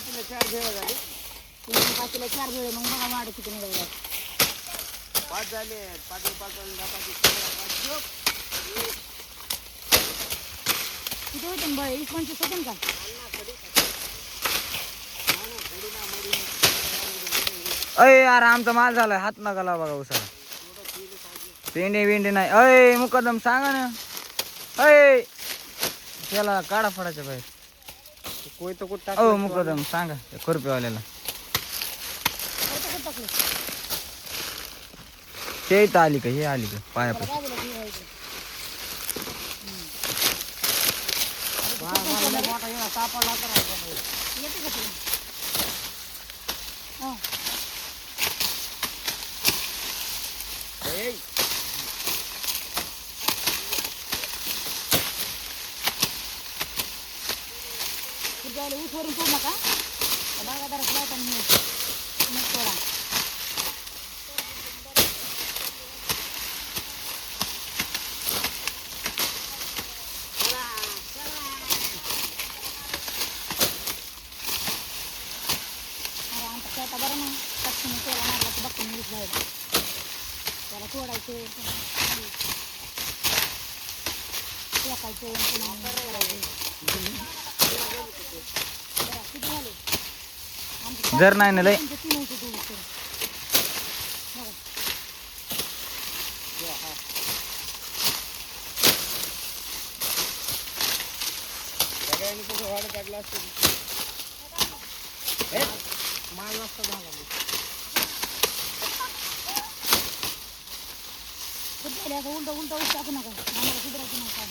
पाचीला चार भेळ झाले. तीन पाचीला चार वेळ मग बघा माड किती निघायला पाच झाले पाच पाच. किती होते ना बळ वीस पंचवीस होते ना का? अय यार आमचा माल झालाय. हात नका लावा बघा उसाला. पेंडे बिंडे नाही. अय मुकदम सांगा ना. अय त्याला काढा फडाच्या बाहेर. कोय तर कुठं? मुकदम सांगा त्या खुरपेवाल्याला ते इथं आली का हे आली का पायापाशी? काय बोलत निघायचं मला लय मोठा एवढा सापडला तर आहे बाबा. येते का तुला हा. जायला उठवरून वरून नका बागादारात लावता मी मग तोडा अरे आमचा खेळता बरं ना पक्षीने तेला मारला की बघतो मीच जायला त्याला तोडायचे फेकायचे पुन्हा करायचे बरं, किती झाले? आमचे जर नाही ना लय तुमचे तीन होते दोघं तरी. बघा. सगळ्यांनी कुठं वाढ काढला असतं ए, माल नसता झाला मग. किती झाले? असं उलटं उलटं ऊस टाकू नका आम्हाला सुधारायचं नाही काय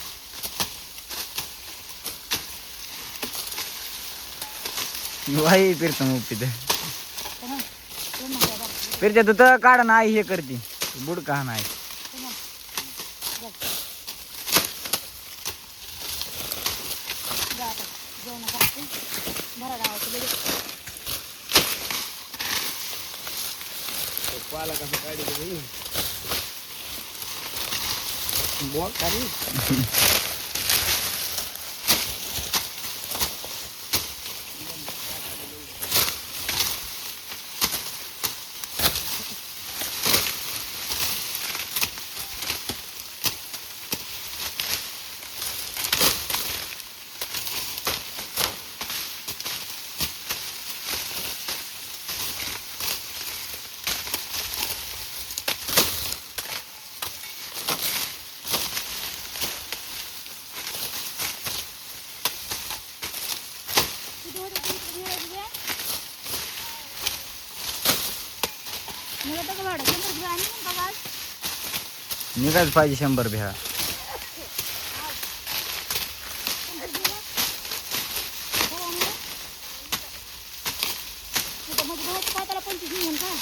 वाई फिरतो मग बरं. फिरच्या तू तर काढा नाही हे करते नाही डावाचं लगेच. तो पाला कसं काढलं. बोल खाली. किती होते तुमचे बिळे बिळे? मला तर भाडं शंभर रुपये आणि मग बघा आज. निघायच पाहिजे शंभर भ्या शंभर रुपये. हो, आणि मग? तिथं मग भावाचं पाताला पंचवीस निघेल का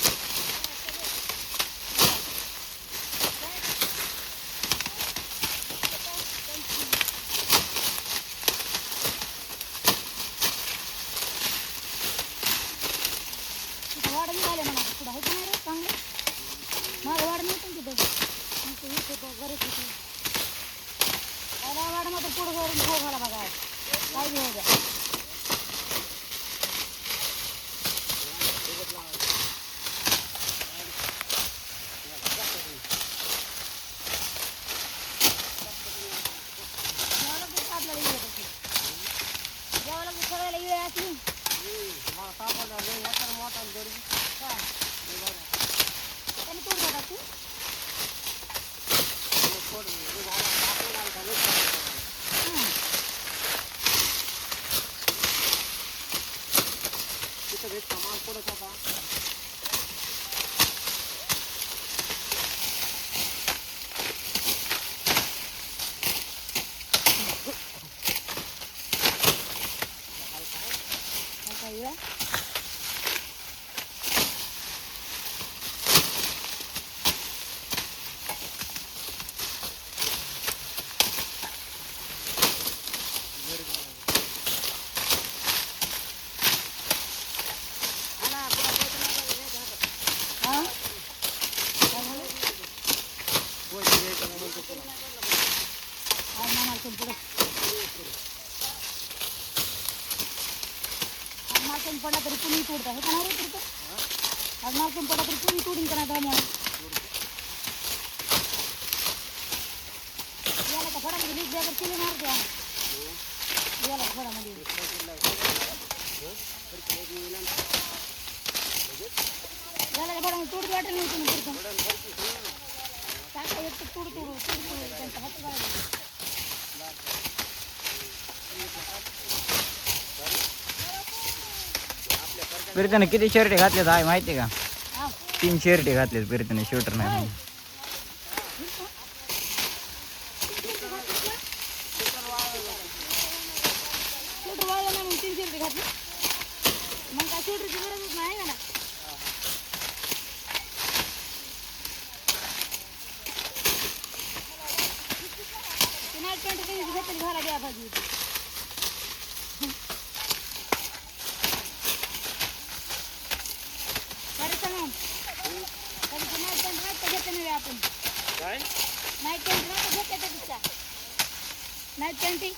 तिथं वाढ निघाले म्हणा पुढं आहे का नाही रे चांगलं माझं वाढ नव्हतं ना तिथं मग ते वीस होतं बरेच होते त्याला वरून मग पुढं खाऊ घाला बघा. काय घेऊ द्या जेवायला कुठं आपल्याला वेळ होती जेवायला कुठं सगळ्याला वेळ असली मला सापडला लय मोठा मोठा गरज. का त्याने तोड का तू थोडं हे झालं, सापडला आणि खाली पडला. तिथं भेटता माल पडत होता. काय वेळ हा मामाला पडला तरी कुणी तोडतं. हे का नाही आज माल पडला तरी कुणी तोडून का नाही त्यामुळे याला का फळामध्ये वीस बॅगर किलो मारते याला फळामध्ये याला का फळामध्ये तोड वाटेल नाही तुम्ही काय एक तर तोड तोडू तोड तोडू त्यांचा हात प्रीतीने किती शर्ट घातलेत आहे माहिती का? तीन शर्ट घातलेत प्रीतीने शूटर नाही म्हणून. शूटर वाळलं नाही म्हणून तीन शिर्डी घातली मग काय शूटरची गरजच नाही का ना ते नाईट पॅन्ट कधी घेतली घाला द्या पाहिजे होती अरे सांग कधी नाईट पॅन्ट नाही का घेते नाही आपण काय नाईट पॅन्ट नाही का घेते त्यापेक्षा नाईट पॅन्टी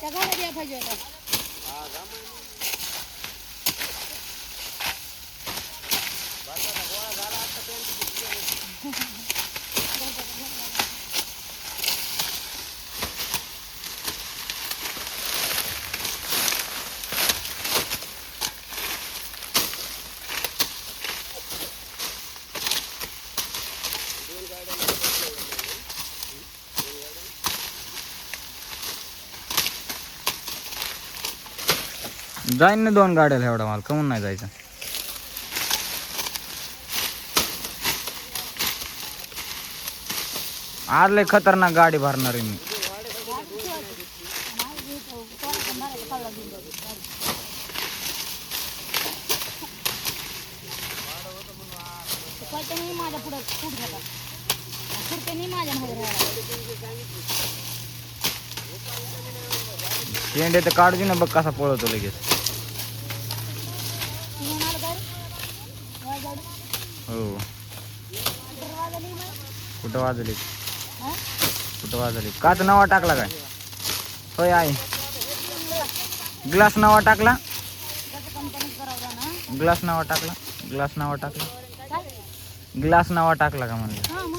त्या जाईन ना दोन गाड्याला एवढा माल. कमून नाही जायचं. आज लय खतरनाक गाडी भरणार आहे मी. माझ्या फूट झाला नाही माझ्या मध्ये शेंडे तर काढू दे ना बघ कसा पळवतो लगेच तुम्ही म्हणाल काय वाजाडी हो कुठं वाजली मग कुठं वाजले? कुठं वाजले? काच नवा टाकला काय? होय आहे. ग्लास नवा टाकला? ग्लास नवा टाकला? ग्लास नवा टाकला? ग्लास नवा टाकला का म्हणलं?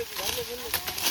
해주고 한번 해주고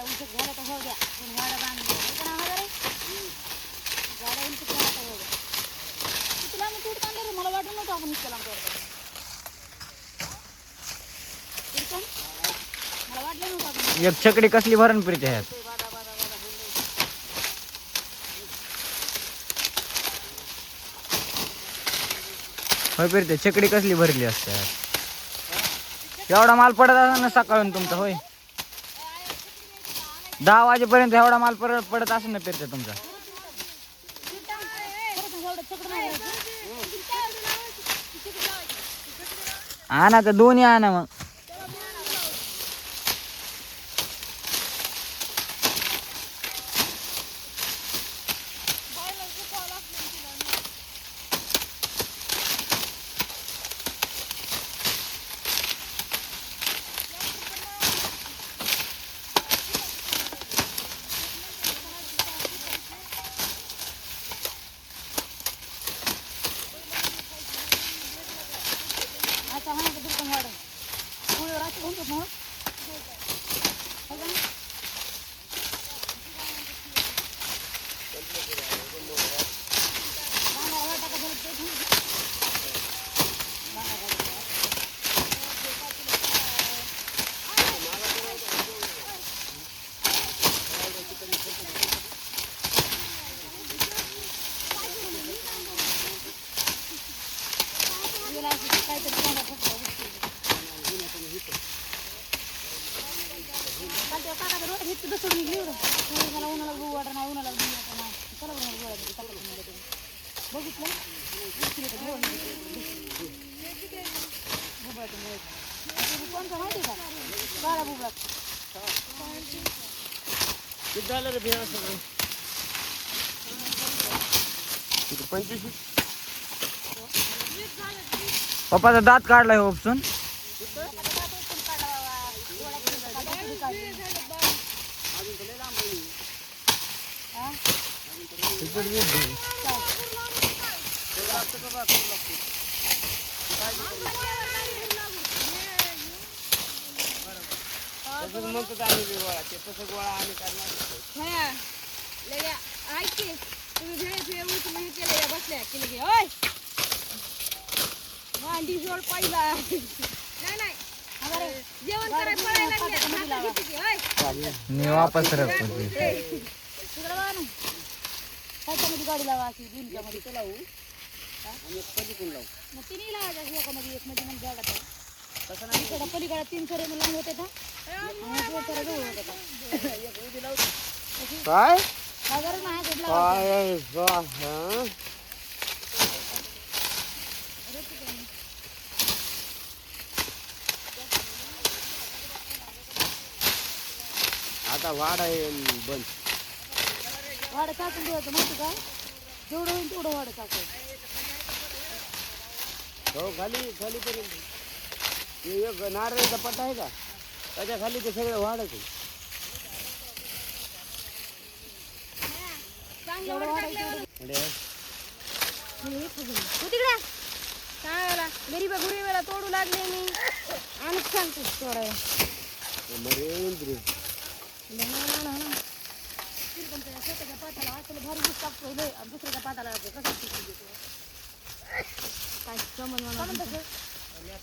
झालं तर द्या पण वाडा वाडा तर द्या. तूट काढलं रे? मला वाटलं नव्हतं आपण लांब मला वाटलं नव्हतं आपण एक छकडी कसली भरण प्रीती आहेत होय प्रीती छकडी कसली भरली असते एवढा माल पडत असेल ना सकाळून तुमचा होय दहा वाजेपर्यंत एवढा माल परत पडत असेल ना पेरते तुमचा? आणा तर दोन्ही आणा मग आता हा नका दुकान वाढव. पुढे रात्री म्हणतो ना, हो? हो का? बांगा वाटा का झालं ते सांग. गेला असं काहीतरी तोंडात फसलं, उचललं. कालच्या काकाचं डोळ्यात इतकं दसड निघली एवढं. म्हणजे मला उन्हाला बघू वाटत नाही, उन्हाला बघू वाटत नाही. चला बरं मला डोळ्यात टाकलं तुम्ही तुम्ही. बघितलं? उचललं तर डोळं निघले. बुबळाचं डोळं. ते कोणतं माहिती का? काळा बुबळा. किती झालं रे बिया सगळं किती पंचवीस पप्पाचा दात काढलाय उपसून आता दात उचलून काढला बाबा. डोळ्यात गेला. दात उचलून काढली. अजून तर लय लांब आहे. हा? थोडं लागतं का बा? थोडं लागतं. तसंच म्हणतो आम्ही बी गोळा ते तसं गोळा आम्ही करणार हा लगे ऐक की तुम्ही भेळ भेळ उचलून हे केलं या बसल्या की लगे ओय! भांडी जोड पहिला. नाही नाही. अगं रे, जेवण करायला पळायला लागले हातात घेते की, ओय! मी वापस रखतो तिकडं बघा ना. त्याच्यामध्ये गाडी लावा अशी बिनच्यामध्ये ते लावू. आणि पलीकडून लावू. मग तिन्ही लावायचं एकामध्ये एक मध्ये मग जेवढा तसं नाही. पलीकडे तीन सरे लांब होते का काय? काय हं? आता वाढ आहे बंद. वाडं टाकून द्यायचं माहिती का? जेवढं होईल तेवढं वाडं टाकायचं. हो खाली खाली पर्यंत एक नारळीचा पट्टा आहे का? त्याच्याखाली ते सगळं वाढच आहे. जेवढं वाढेल तेवढं. म्हणजे तू तिकडे. गरीबा गुरीबाला तोडू लागले मी. आणि सांगतो स्वतःच्या पाताला असलं भारी दूध आणि दुसऱ्याच्या पाताला कसं काय समज मला हे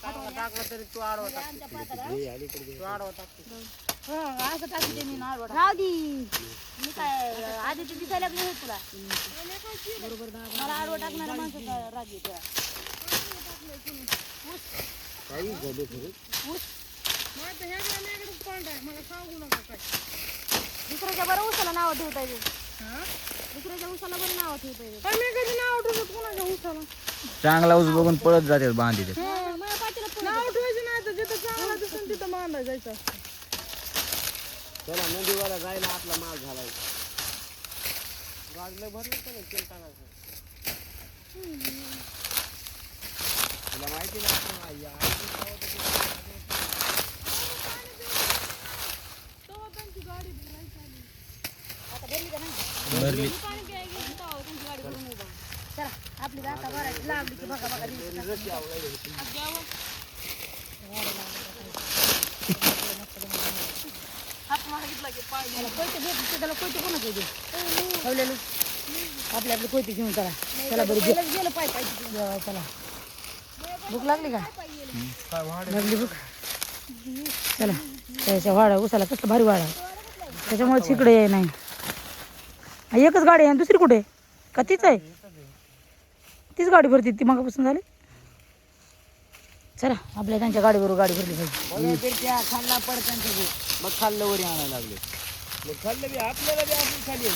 हं, असं टाकते मी दे. मी काय आधी ते दिसायला लागले तुला. बरोबर मला आडवं टाकणारा राग येतो काही झाले खरं हे दुसऱ्याच्या बरं उसाला नाव ठेवता येईल. दुसऱ्याच्या उसाला बरं नाव ठेवता येईल. पण मी कधी नाव ठेवत कुणाच्या उसाला? चांगला ऊस बघून पळत जाते बांधी ते माझ्या पाठीला नाव ठेवायचं नाही तर जिथं चांगला दिसून तिथं मांडा जायचं चला नदीवाला जायला आपला माल झालाय वाजलं भरलं का नाही तेल टाकायचं तुला माहिती ना आपण तर ते आता भरली का नाही? भरली. चला आपली आता भरायची लागली की बघा बघा दिवशी रस्सी त्याला कोयते कोणाचं दे ठेवलेलं आपले आपले कोयते घेऊन चला चला बरं गेलं पाय पाहिजे चला भूक लागली का लागली भूक चला त्याच्या वाडा उसाला कसं भारी वाडा त्याच्यामुळे तिकडे याय नाही एकच गाडी आहे आणि दुसरी कुठे आहे? का तीच आहे तीच गाडी भरती ती मागापासून झाली चला आपल्या त्यांच्या गाडीवर गाडी भरली पाहिजे. खाल्ला त्या खाल्ला मग खाल्लं वरी आणायला लागले. मग खाल्लं बी आपल्याला बी आपण खाली